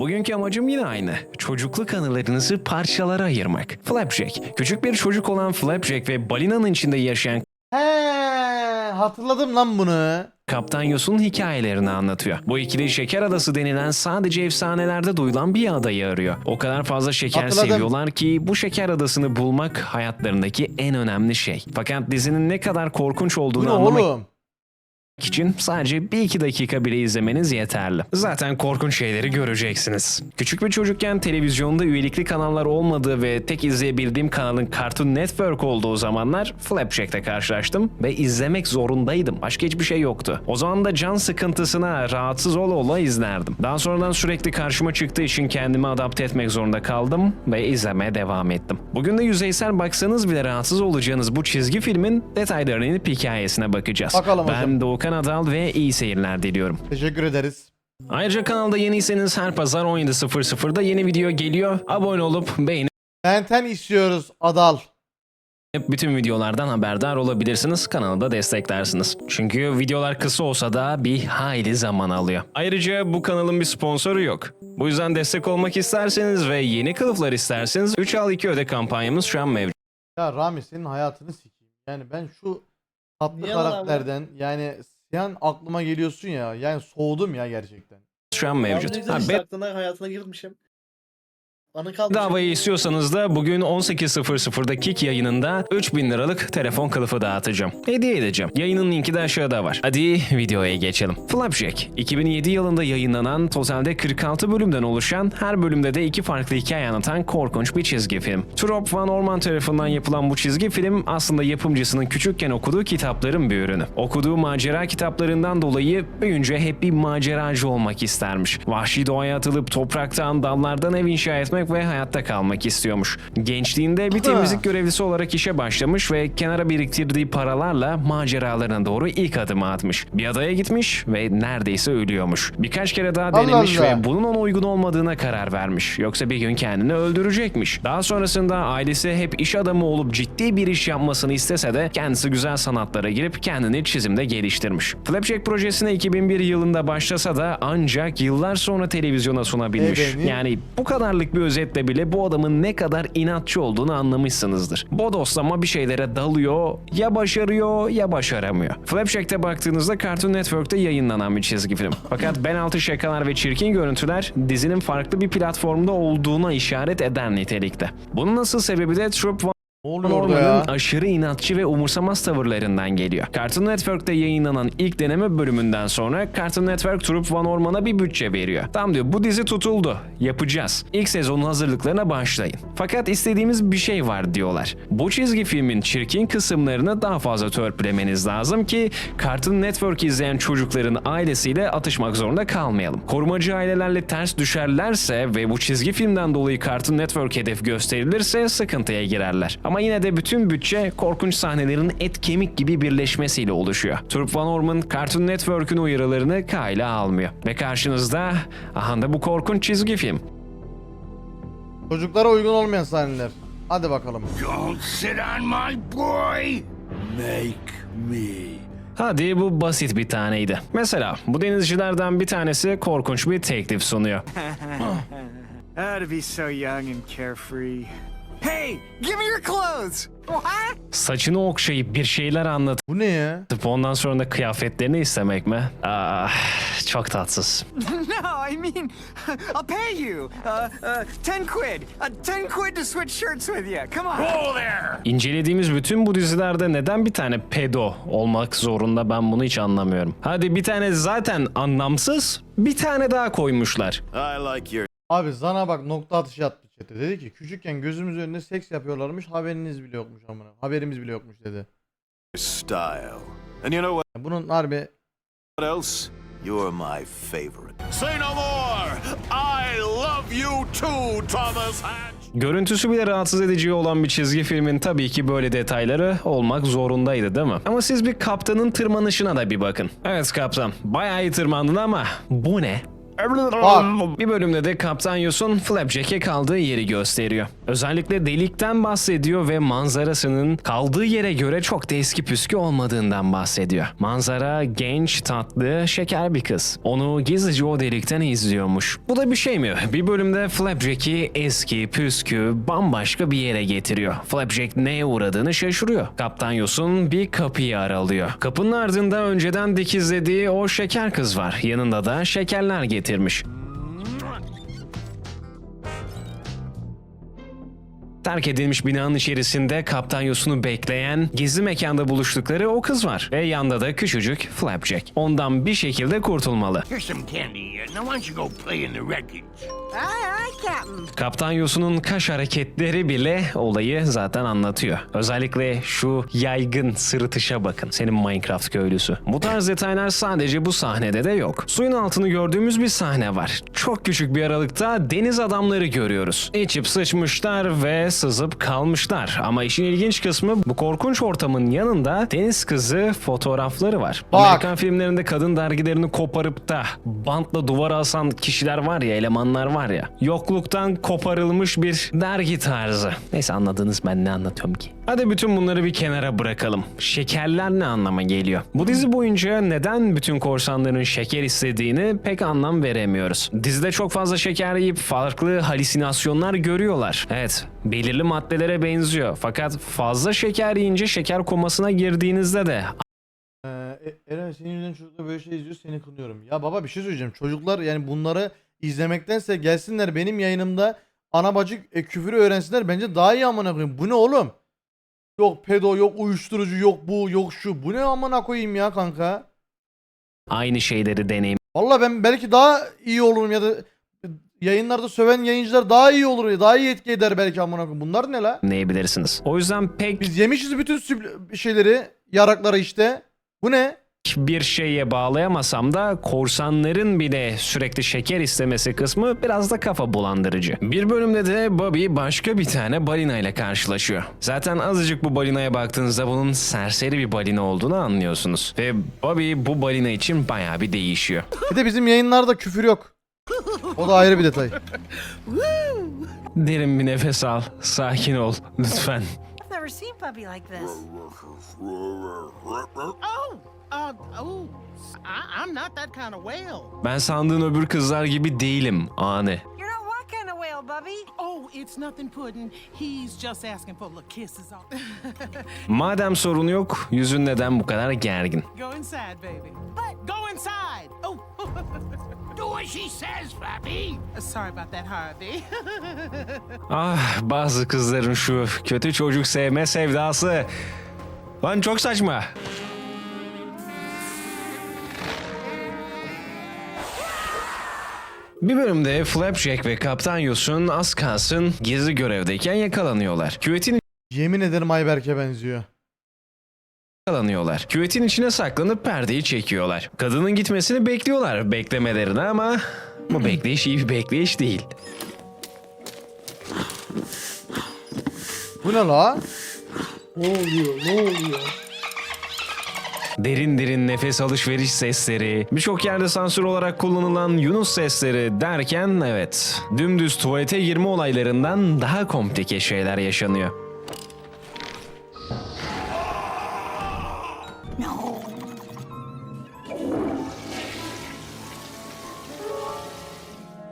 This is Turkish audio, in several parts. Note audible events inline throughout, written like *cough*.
Bugünkü amacım yine aynı. Çocukluk anılarınızı parçalara ayırmak. Flapjack. Küçük bir çocuk olan Flapjack ve balinanın içinde yaşayan He, hatırladım lan bunu. Kaptan Yosun'un hikayelerini anlatıyor. Bu ikili Şeker Adası denilen sadece efsanelerde duyulan bir adayı arıyor. O kadar fazla şeker Hatırladım. seviyorlar ki bu şeker adasını bulmak hayatlarındaki en önemli şey. Fakat dizinin ne kadar korkunç Bu olduğunu ne anlamak oğlum? İçin sadece bir iki dakika bile izlemeniz yeterli. Zaten korkunç şeyleri göreceksiniz. Küçük bir çocukken televizyonda üyelikli kanallar olmadığı ve tek izleyebildiğim kanalın Cartoon Network olduğu zamanlar Flapjack'te karşılaştım ve izlemek zorundaydım. Başka hiçbir şey yoktu. O zaman da can sıkıntısına rahatsız ola ola izlerdim. Daha sonradan sürekli karşıma çıktığı için kendimi adapte etmek zorunda kaldım ve izlemeye devam ettim. Bugün de yüzeysel baksanız bile rahatsız olacağınız bu çizgi filmin detaylarına inip hikayesine bakacağız. Bakalım ben hocam. Doğukan Adal ve iyi seyirler diliyorum. Teşekkür ederiz. Ayrıca kanalda yeniyseniz her pazar 17.00'da yeni video geliyor. Abone olup beğenip Benten istiyoruz Adal. bütün videolardan haberdar olabilirsiniz. Kanalı da desteklersiniz. Çünkü videolar kısa olsa da bir hayli zaman alıyor. Ayrıca bu kanalın bir sponsoru yok. Bu yüzden destek olmak isterseniz ve yeni kılıflar isterseniz 3 al 2 öde kampanyamız şu an mevcut. Ya Rami senin hayatını sikeyim. Yani ben şu tatlı Niye lan karakterden yani sen aklıma geliyorsun ya. Yani soğudum ya gerçekten. Şu an mevcut. Ha, aklına hayatına girmişim. Anı kalmış. Bedavayı istiyorsanız da bugün 18.00'da Kik yayınında 3000 liralık telefon kılıfı dağıtacağım. Hediye edeceğim. Yayının linki de aşağıda var. Hadi videoya geçelim. Flapjack, 2007 yılında yayınlanan totalde 46 bölümden oluşan her bölümde de iki farklı hikaye anlatan korkunç bir çizgi film. Trop Van Orman tarafından yapılan bu çizgi film aslında yapımcısının küçükken okuduğu kitapların bir ürünü. Okuduğu macera kitaplarından dolayı büyünce hep bir maceracı olmak istermiş. Vahşi doğaya atılıp topraktan, dallardan ev inşa etmek ve hayatta kalmak istiyormuş. Gençliğinde bir temizlik görevlisi olarak işe başlamış ve kenara biriktirdiği paralarla maceralarına doğru ilk adımı atmış. Bir adaya gitmiş ve neredeyse ölüyormuş. Birkaç kere daha Allah denemiş Allah. ve bunun ona uygun olmadığına karar vermiş. Yoksa bir gün kendini öldürecekmiş. Daha sonrasında ailesi hep iş adamı olup ciddi bir iş yapmasını istese de kendisi güzel sanatlara girip kendini çizimde geliştirmiş. Flapjack projesine 2001 yılında başlasa da ancak yıllar sonra televizyona sunabilmiş. E beni- Yani bu kadarlık bir özetle bile bu adamın ne kadar inatçı olduğunu anlamışsınızdır. Bodoslama bir şeylere dalıyor, ya başarıyor ya başaramıyor. Flapjack'te baktığınızda Cartoon Network'te yayınlanan bir çizgi film. Fakat bel altı şakalar ve çirkin görüntüler dizinin farklı bir platformda olduğuna işaret eden nitelikte. Bunun asıl sebebi de Troop Ne oluyor orada ya? Norman'ın aşırı inatçı ve umursamaz tavırlarından geliyor. Cartoon Network'te yayınlanan ilk deneme bölümünden sonra Cartoon Network Troop Van Orman'a bir bütçe veriyor. Tam diyor bu dizi tutuldu. Yapacağız. İlk sezonun hazırlıklarına başlayın. Fakat istediğimiz bir şey var diyorlar. Bu çizgi filmin çirkin kısımlarını daha fazla törpülemeniz lazım ki Cartoon Network izleyen çocukların ailesiyle atışmak zorunda kalmayalım. Korumacı ailelerle ters düşerlerse ve bu çizgi filmden dolayı Cartoon Network hedef gösterilirse sıkıntıya girerler. Ama yine de bütün bütçe korkunç sahnelerin et kemik gibi birleşmesiyle oluşuyor. Turp Van Orman Cartoon Network'ün uyarılarını kayla almıyor. Ve karşınızda aha da bu korkunç çizgi film. Çocuklara uygun olmayan sahneler. Hadi bakalım. Don't sit on my boy. Make me. Hadi bu basit bir taneydi. Mesela bu denizcilerden bir tanesi korkunç bir teklif sunuyor. *laughs* To be so young and carefree. Hey, give me your clothes! What? Saçını okşayıp bir şeyler anlatıp Bu ne ya? ondan sonra da kıyafetlerini istemek mi? Ah, çok tatsız. *laughs* no, I mean, I'll pay you. Uh, uh, ten quid. Uh, ten quid to switch shirts with you. Come on. Whoa there. İncelediğimiz bütün bu dizilerde neden bir tane pedo olmak zorunda ben bunu hiç anlamıyorum. Hadi bir tane zaten anlamsız bir tane daha koymuşlar. I like your Abi Zana bak nokta atışı attı chat'e. Dedi ki küçükken gözümüz önünde seks yapıyorlarmış haberiniz bile yokmuş amına. Haberimiz bile yokmuş dedi. style. And you know Yani bunun harbi what else? You're my favorite. Say no more. I love you too, Thomas Hatch. Görüntüsü bile rahatsız edici olan bir çizgi filmin tabii ki böyle detayları olmak zorundaydı değil mi? Ama siz bir kaptanın tırmanışına da bir bakın. Evet kaptan bayağı iyi tırmandın ama bu ne? Bak. Bir bölümde de Kaptan Yus'un Flapjack'e kaldığı yeri gösteriyor. Özellikle delikten bahsediyor ve manzarasının kaldığı yere göre çok da eski püskü olmadığından bahsediyor. Manzara genç, tatlı, şeker bir kız. Onu gizlice o delikten izliyormuş. Bu da bir şey mi? Bir bölümde Flapjack'i eski, püskü, bambaşka bir yere getiriyor. Flapjack neye uğradığını şaşırıyor. Kaptan Yus'un bir kapıyı aralıyor. Kapının ardında önceden dikizlediği o şeker kız var. Yanında da şekerler getirmiş. Terk edilmiş binanın içerisinde Kaptan Yosun'u bekleyen gizli mekanda buluştukları o kız var. Ve yanda da küçücük Flapjack. Ondan bir şekilde kurtulmalı. Kaptan Yosun'un kaş hareketleri bile olayı zaten anlatıyor. Özellikle şu yaygın sırıtışa bakın. Senin Minecraft köylüsü. Bu tarz detaylar sadece bu sahnede de yok. Suyun altını gördüğümüz bir sahne var. Çok küçük bir aralıkta deniz adamları görüyoruz. İçip sıçmışlar ve sızıp kalmışlar. Ama işin ilginç kısmı bu korkunç ortamın yanında deniz kızı fotoğrafları var. Bak. Amerikan filmlerinde kadın dergilerini koparıp da bantla duvara asan kişiler var ya, elemanlar var ya. Yokluktan koparılmış bir dergi tarzı. Neyse anladınız ben ne anlatıyorum ki. Hadi bütün bunları bir kenara bırakalım. Şekerler ne anlama geliyor? Bu dizi boyunca neden bütün korsanların şeker istediğini pek anlam veremiyoruz. Dizide çok fazla şeker yiyip farklı halüsinasyonlar görüyorlar. Evet, belirli maddelere benziyor. Fakat fazla şeker yiyince şeker komasına girdiğinizde de Ee, E- Eren senin yüzünden çocuklar böyle şey izliyor seni kınıyorum. Ya baba bir şey söyleyeceğim. Çocuklar yani bunları izlemektense gelsinler benim yayınımda ana bacı e, küfürü öğrensinler bence daha iyi amına koyayım. Bu ne oğlum? Yok pedo yok uyuşturucu yok bu yok şu. Bu ne amına koyayım ya kanka? aynı şeyleri deneyim Valla ben belki daha iyi olurum ya da yayınlarda söven yayıncılar daha iyi olur ya daha iyi etki eder belki amına koyayım. Bunlar ne la? dinleyebilirsiniz. O yüzden pek Biz yemişiz bütün şeyleri, yarakları işte. Bu ne? Bir şeye bağlayamasam da korsanların bile sürekli şeker istemesi kısmı biraz da kafa bulandırıcı. Bir bölümde de Bobby başka bir tane balina ile karşılaşıyor. Zaten azıcık bu balinaya baktığınızda bunun serseri bir balina olduğunu anlıyorsunuz. Ve Bobby bu balina için bayağı bir değişiyor. Bir de bizim yayınlarda küfür yok. O da ayrı bir detay. Derin bir nefes al, sakin ol lütfen. Uh, oh, I, I'm not that kind of whale. Ben sandığın öbür kızlar gibi değilim Ane. You're not what kind of whale, Bubby? Oh, it's nothing pudding. He's just asking for little kisses on. *laughs* Madem sorun yok, yüzün neden bu kadar gergin? Go inside, baby. But go inside. Oh, *laughs* Do what she says, Flappy. sorry about that, Harvey. *laughs* Ah bazı kızların şu kötü çocuk sevme sevdası. Lan çok saçma. Bir bölümde Flapjack ve Kaptan Yosun az kalsın gizli görevdeyken yakalanıyorlar. Küvetin Yemin ederim Ayberk'e benziyor. yakalanıyorlar. Küvetin içine saklanıp perdeyi çekiyorlar. Kadının gitmesini bekliyorlar beklemelerine ama bu bekleyiş iyi bir bekleyiş değil. Bu ne la? Derin derin nefes alışveriş sesleri, birçok yerde sansür olarak kullanılan Yunus sesleri derken evet, dümdüz tuvalete girme olaylarından daha komplike şeyler yaşanıyor.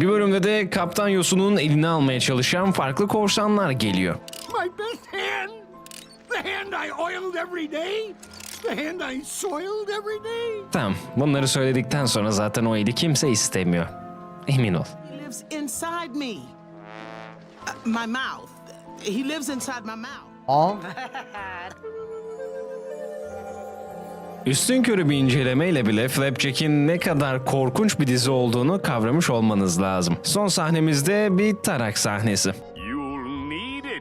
Bir bölümde de Kaptan Yosun'un elini almaya çalışan farklı korsanlar geliyor. My best hand. The hand I oiled every day. Hand I soiled every day. Tamam, bunları söyledikten sonra zaten o eli kimse istemiyor. Emin ol. he lives inside me. Uh, my mouth. He lives inside my mouth. Aa. *laughs* Üstün körü bir incelemeyle bile Flapjack'in ne kadar korkunç bir dizi olduğunu kavramış olmanız lazım. Son sahnemizde bir tarak sahnesi.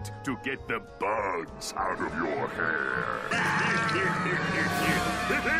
It to get the bugs out of your hair. *laughs*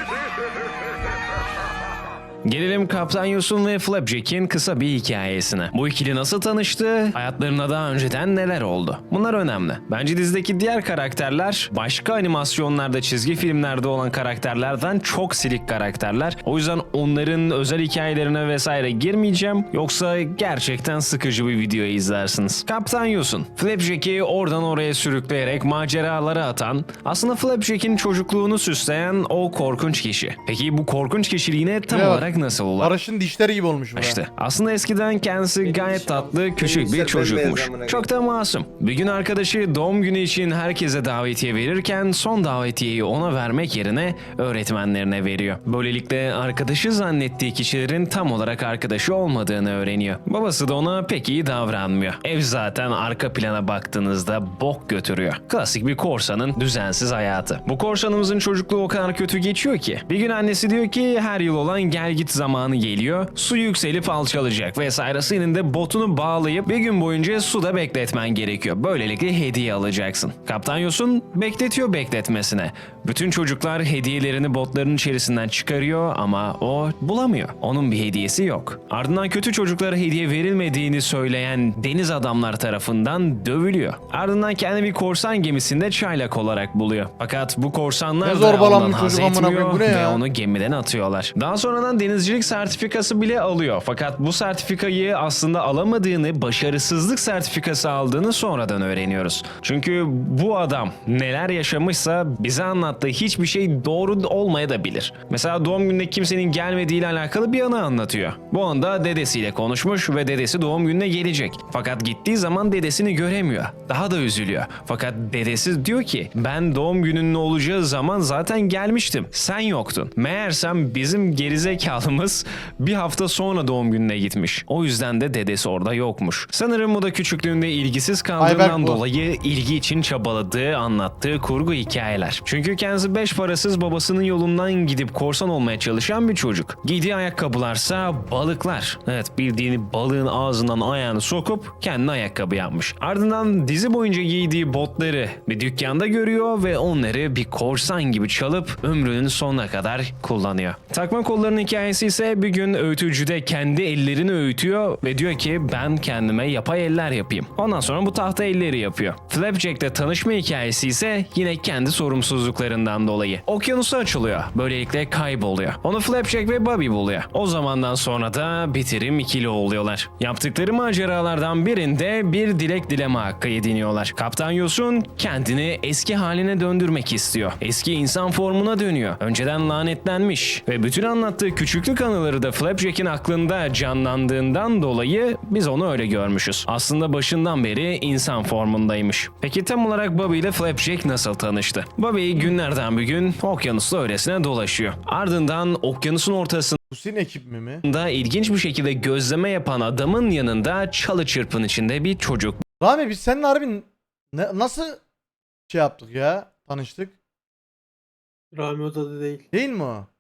Gelelim Kaptan Yosun ve Flapjack'in kısa bir hikayesine. Bu ikili nasıl tanıştı? Hayatlarında daha önceden neler oldu? Bunlar önemli. Bence dizideki diğer karakterler başka animasyonlarda, çizgi filmlerde olan karakterlerden çok silik karakterler. O yüzden onların özel hikayelerine vesaire girmeyeceğim. Yoksa gerçekten sıkıcı bir video izlersiniz. Kaptan Yosun, Flapjack'i oradan oraya sürükleyerek maceralara atan, aslında Flapjack'in çocukluğunu süsleyen o korkunç kişi. Peki bu korkunç kişiliğine tam Evet. Olarak nasıl ulaştı? Barış'ın dişleri gibi olmuş bu. İşte aslında eskiden kendisi gayet tatlı küçük bir çocukmuş. Çok da masum. Bir gün arkadaşı doğum günü için herkese davetiye verirken son davetiyeyi ona vermek yerine öğretmenlerine veriyor. Böylelikle arkadaşı zannettiği kişilerin tam olarak arkadaşı olmadığını öğreniyor. Babası da ona pek iyi davranmıyor. Ev zaten arka plana baktığınızda bok götürüyor. Klasik bir korsanın düzensiz hayatı. Bu korsanımızın çocukluğu o kadar kötü geçiyor ki. Bir gün annesi diyor ki her yıl olan gel git zamanı geliyor. Su yükselip alçalacak vesaire. Senin de botunu bağlayıp bir gün boyunca suda bekletmen gerekiyor. Böylelikle hediye alacaksın. Kaptan Yosun bekletiyor bekletmesine. Bütün çocuklar hediyelerini botların içerisinden çıkarıyor ama o bulamıyor. Onun bir hediyesi yok. Ardından kötü çocuklara hediye verilmediğini söyleyen deniz adamlar tarafından dövülüyor. Ardından kendi bir korsan gemisinde çaylak olarak buluyor. Fakat bu korsanlar Ne da ondan haz etmiyor koyayım, bu ne ve onu gemiden atıyorlar. Daha sonradan denizcilik sertifikası bile alıyor. Fakat bu sertifikayı aslında alamadığını, başarısızlık sertifikası aldığını sonradan öğreniyoruz. Çünkü bu adam neler yaşamışsa bize anlattığı hiçbir şey doğru olmayabilir. Mesela doğum gününe kimsenin gelmediğiyle alakalı bir anı anlatıyor. Bu anda dedesiyle konuşmuş ve dedesi doğum gününe gelecek. Fakat gittiği zaman dedesini göremiyor. Daha da üzülüyor. Fakat dedesi diyor ki ben doğum gününün olacağı zaman zaten gelmiştim. Sen yoktun. Meğersem bizim gerizekalımız bir hafta sonra doğum gününe gitmiş. O yüzden de dedesi orada yokmuş. Sanırım bu da küçüklüğünde ilgisiz kaldığından Ayberk bu. dolayı ilgi için çabaladığı, anlattığı kurgu hikayeler. Çünkü kendisi beş parasız babasının yolundan gidip korsan olmaya çalışan bir çocuk. Giydiği ayakkabılarsa balıklar. Evet bildiğini balığın ağzından ayağını sokup kendi ayakkabı yapmış. Ardından dizi boyunca giydiği botları bir dükkanda görüyor ve onları bir korsan gibi çalıp ömrünün sonuna kadar kullanıyor. Takma kolların hikayesi ise bir gün öğütücüde kendi ellerini öğütüyor ve diyor ki ben kendime yapay eller yapayım. Ondan sonra bu tahta elleri yapıyor. Flapjack'le tanışma hikayesi ise yine kendi sorumsuzluklarından dolayı. Okyanusa açılıyor. Böylelikle kayboluyor. Onu Flapjack ve Bobby buluyor. O zamandan sonra da bitirim ikili oluyorlar. Yaptıkları maceralardan birinde bir dilek dileme hakkı ediniyorlar. Kaptan Yosun kendini eski haline döndürmek istiyor. Eski insan formuna dönüyor. Önceden lanetlenmiş ve bütün anlattığı küçüklük anıları da Flapjack'in aklında canlandığından dolayı biz onu öyle görmüşüz. Aslında başından beri insan formundaymış. Peki tam olarak Bobby ile Flapjack nasıl tanıştı? Bobby günlerden bir gün okyanusla öylesine dolaşıyor. Ardından okyanusun ortasında Bu senin ekip mi mi? da ilginç bir şekilde gözleme yapan adamın yanında çalı çırpın içinde bir çocuk Rami biz seninle harbi ne- nasıl şey yaptık ya? Tanıştık. Rami odada değil. Değil mi o?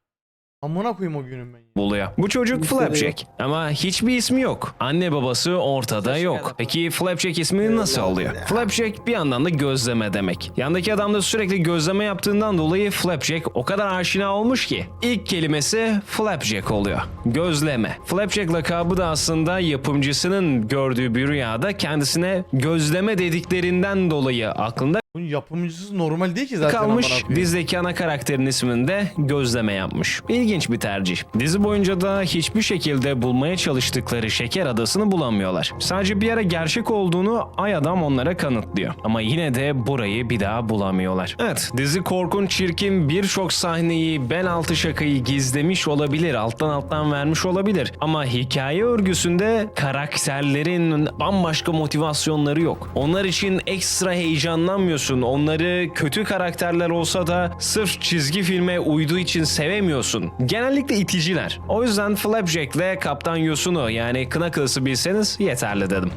Amına koyayım o günün ben. ya. buluyor. Bu çocuk Listede Flapjack ama hiçbir ismi yok. Anne babası ortada yok. Peki Flapjack ismini nasıl alıyor? Flapjack bir yandan da gözleme demek. Yandaki adam da sürekli gözleme yaptığından dolayı Flapjack o kadar aşina olmuş ki ilk kelimesi Flapjack oluyor. Gözleme. Flapjack lakabı da aslında yapımcısının gördüğü bir rüyada kendisine gözleme dediklerinden dolayı aklında Bunun yapımcısı normal değil ki zaten kalmış. Dizdeki ana karakterin ismini de gözleme yapmış. İlginç bir tercih. Dizi boyunca da hiçbir şekilde bulmaya çalıştıkları şeker adasını bulamıyorlar. Sadece bir ara gerçek olduğunu ay adam onlara kanıtlıyor. Ama yine de burayı bir daha bulamıyorlar. Evet dizi korkunç çirkin birçok sahneyi bel altı şakayı gizlemiş olabilir. Alttan alttan vermiş olabilir. Ama hikaye örgüsünde karakterlerin bambaşka motivasyonları yok. Onlar için ekstra heyecanlanmıyorsun. Onları kötü karakterler olsa da sırf çizgi filme uyduğu için sevemiyorsun. Genellikle iticiler. O yüzden Flapjack ve Kaptan Yosun'u yani Knuckles'ı bilseniz yeterli dedim.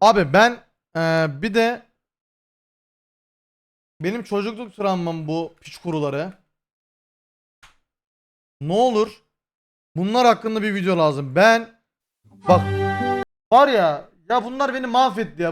Abi ben eee, bir de benim çocukluk travmam bu piç kuruları. Ne olur bunlar hakkında bir video lazım. Ben bak var ya ya bunlar beni mahvetti ya.